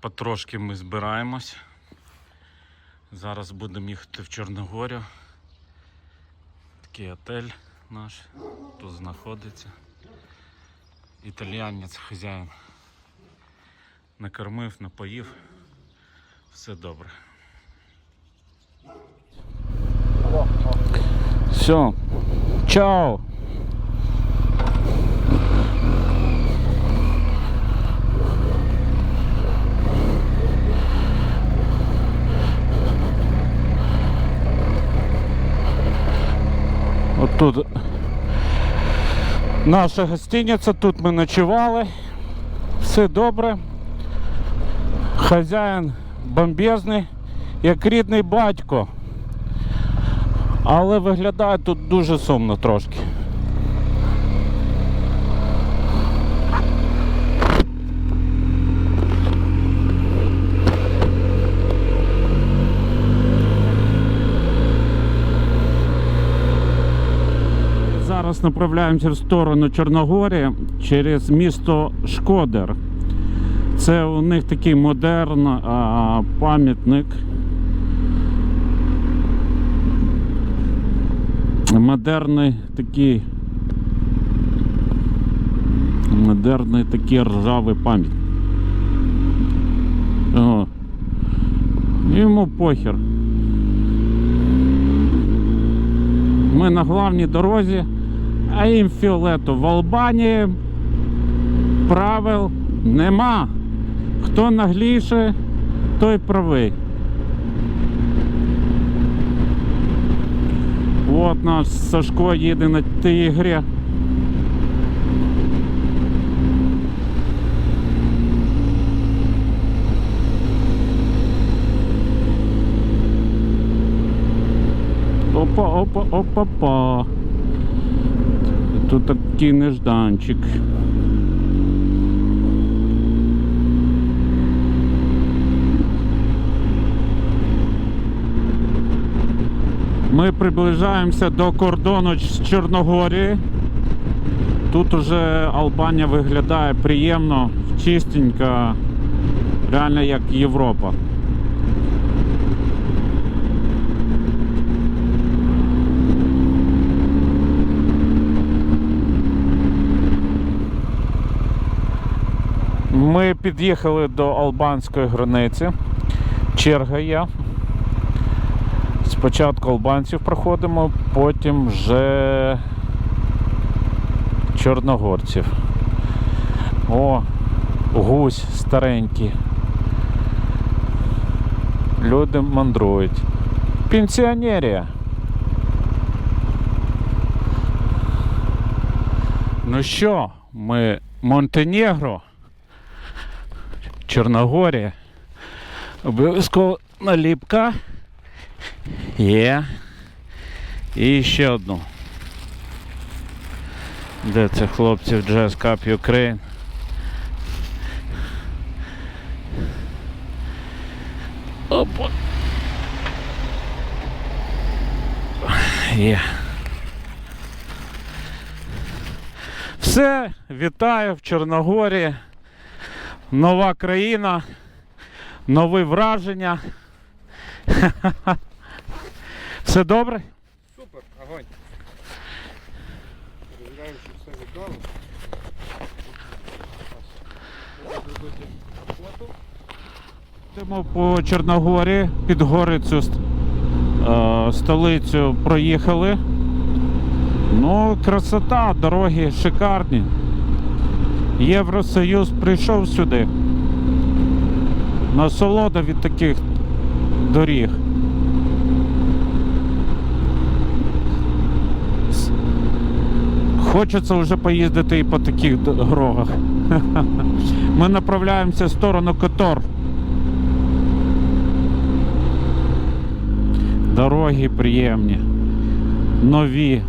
Потрошки ми збираємось. Зараз будемо їхати в Чорногорію. Такий отель наш тут знаходиться. Італіянець хазяїн. Накормив, напоїв. Все добре. Все. Чао. От тут наша гостиниця, тут ми ночували. Все добре. Хазяїн бомбезний, як рідний батько. Але виглядає тут дуже сумно трошки. Направляємося в сторону Чорногорії через місто Шкодер. Це у них такий модерн а, пам'ятник. Модерний такий. Модерний такий ржавий пам'ятник. Йому похер. Ми на главній дорозі, а їм фіолету в Албанії правил нема. Хто нагліше, той правий. От наш Сашко їде на тигрі. Опа, опа, опа, па. Тут такий нежданчик. Ми приближаємося до кордону з Чорногорії. Тут уже Албанія виглядає приємно, чистенько, реально як Європа. Ми під'їхали до албанської границі. Черга є. Спочатку албанців проходимо, потім вже чорногорців. О, гусь старенький. Люди мандрують. Пенсіонерія. Ну що, ми Монтенегро, Чорногорія. Обов'язково наліпка. Є. І ще одну. Де це хлопців Jazz Cup Ukraine? Опа. Є. Все, вітаю в Чорногорії. Нова країна, нові враження. Все добре? Супер, огонь. Перевіряю, що все віддало. Йдемо по Чорногорі, під Горицю е, столицю проїхали. Ну, красота, дороги шикарні. Євросоюз прийшов сюди. Насолода від таких доріг. Хочеться вже поїздити і по таких дорогах. Ми направляємося в сторону Котор. Дороги приємні, нові.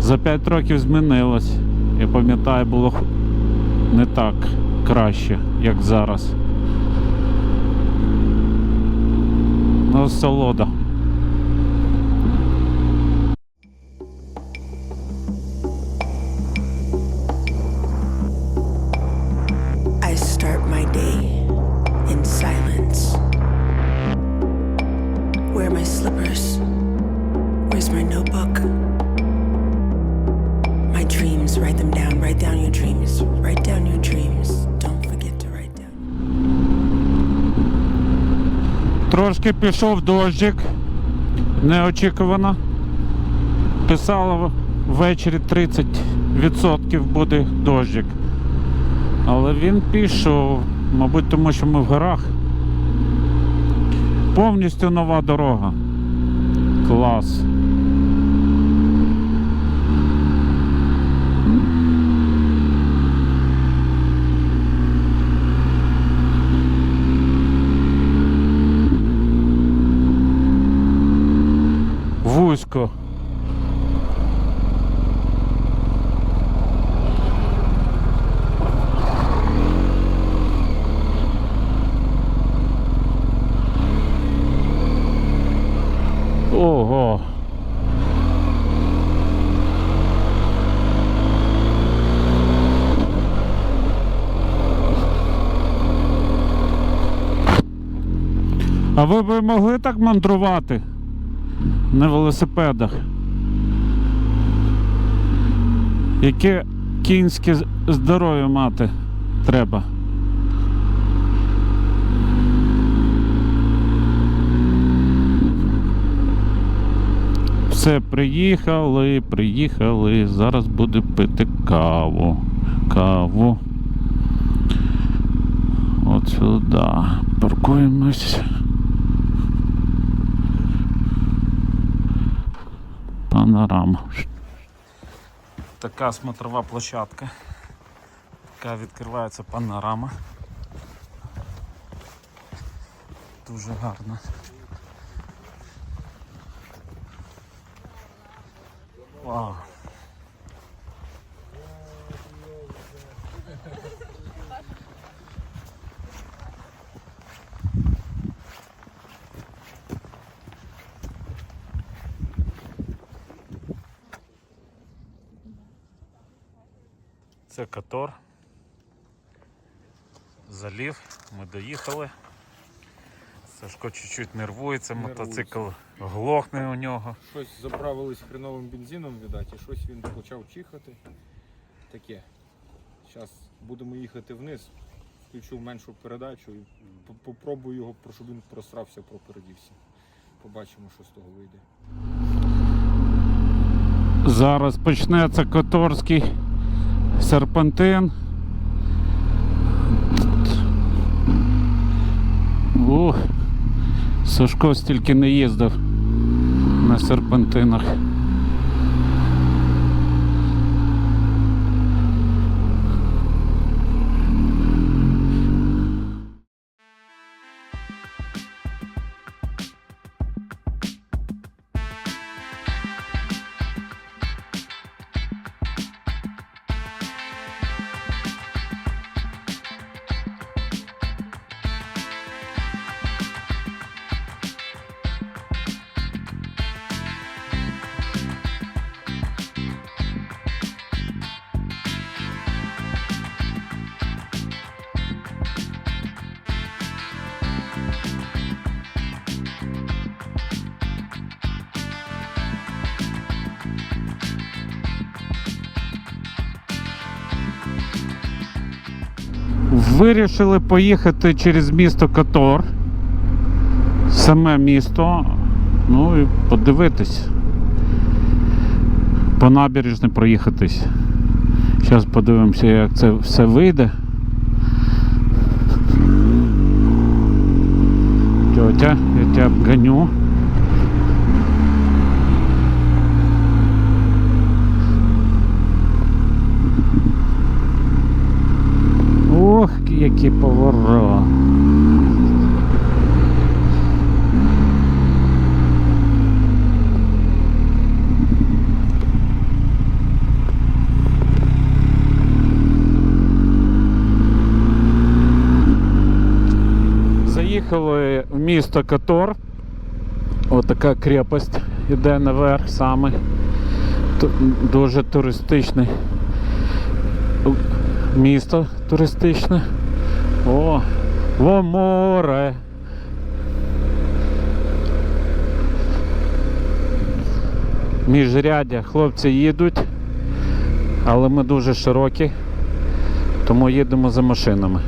За 5 років змінилось. Я пам'ятаю, було не так краще, як зараз. Насолода. I Трошки пішов дощик. Неочікувано. Писало ввечері 30% буде дощик. Але він пішов, мабуть, тому що ми в горах. Повністю нова дорога. Клас. Вузько. Ого. А ви б могли так мандрувати на велосипедах? Яке кінське здоров'я мати треба? Все, приїхали, приїхали. Зараз буду пити каву. Каву. От сюди. Паркуємось. Панорама. Така смотрова площадка. Така відкривається панорама. Дуже гарно. Вау. Це Катор. Залів, ми доїхали. Сашко чуть-чуть нервується, Нервується. мотоцикл глохне у нього. Щось заправились хреновим бензином, видать, і щось він почав чихати. Таке. Зараз будемо їхати вниз, включу меншу передачу і попробую його, щоб він просрався, пропередівся. Побачимо, що з того вийде. Зараз почнеться Которський серпантин. Ух, Сашко стільки не їздив на серпантинах. Вирішили поїхати через місто Котор. Саме місто. Ну і подивитись. По набережні проїхатись. Зараз подивимося, як це все вийде. Тетя, я тебе обгоню. Заїхали в місто Котор. Отака крепость іде наверх саме. Дуже туристичний місто туристичне. О, во море. Міжрядя хлопці їдуть, але ми дуже широкі, тому їдемо за машинами.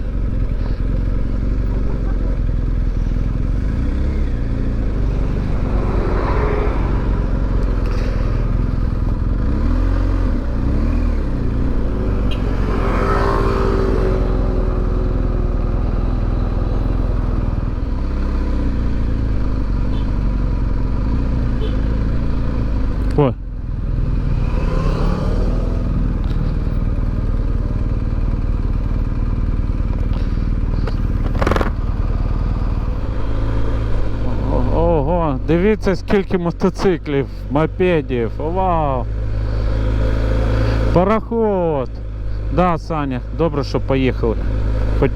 Дивіться, скільки мотоциклів, мопедів. Вау! Пароход! Да, Саня, добре, що поїхали. Хоч...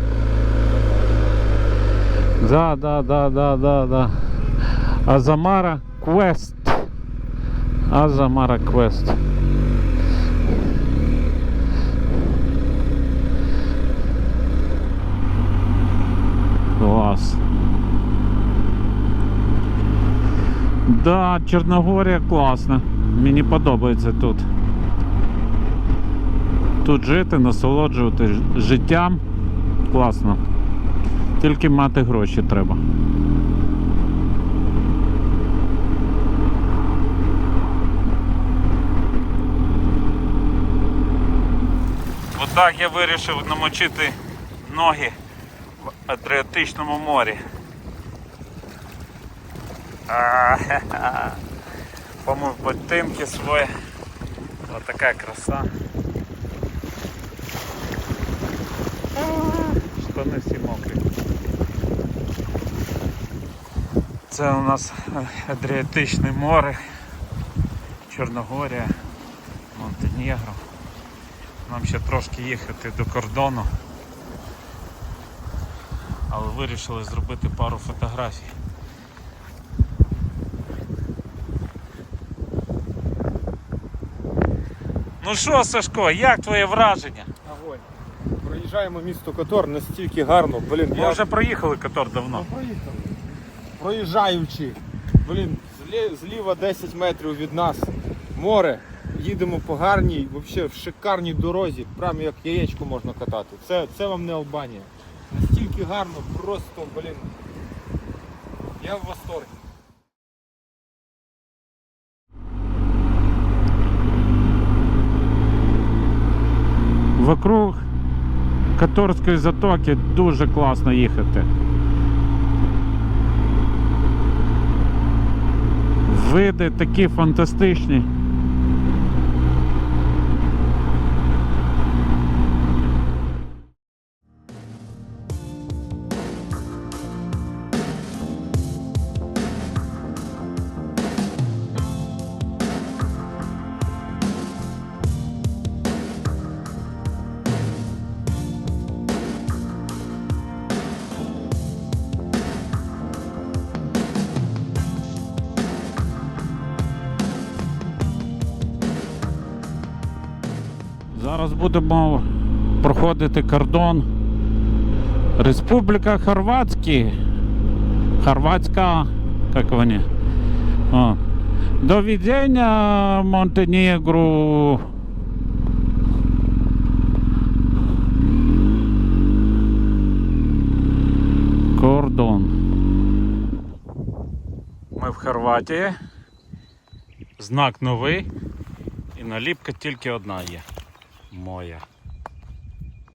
Да, да, да, да, да, да. Азамара Квест. Азамара Квест. Клас. Да, Чорногорія класна. Мені подобається тут. Тут жити, насолоджувати життям. Класно. Тільки мати гроші треба. Отак я вирішив намочити ноги в Адріатичному морі. А, Помив ботинки свої. Ось така краса. Штани всі мокрі. Це у нас Адріатичне море, Чорногорія, Монтенегро. Нам ще трошки їхати до кордону. Але вирішили зробити пару фотографій. Ну що, Сашко, як твоє враження? Огонь. Проїжджаємо місто Котор настільки гарно. Блін, Ми я вже проїхали Котор давно. Ну, проїхали. Проїжджаючи, блін, злі- зліва 10 метрів від нас море. Їдемо по гарній, взагалі в шикарній дорозі, прямо як яєчко можна катати. Це, це вам не Албанія. Настільки гарно, просто, блін. Я в восторгі. Вокруг Каторської затоки дуже класно їхати. Види такі фантастичні. Будемо проходити кордон. Республіка Хорватський. Хорватська, як вони. О. До віддання Монтенегру. Кордон. Ми в Хорватії. Знак новий. І наліпка тільки одна є. Моя.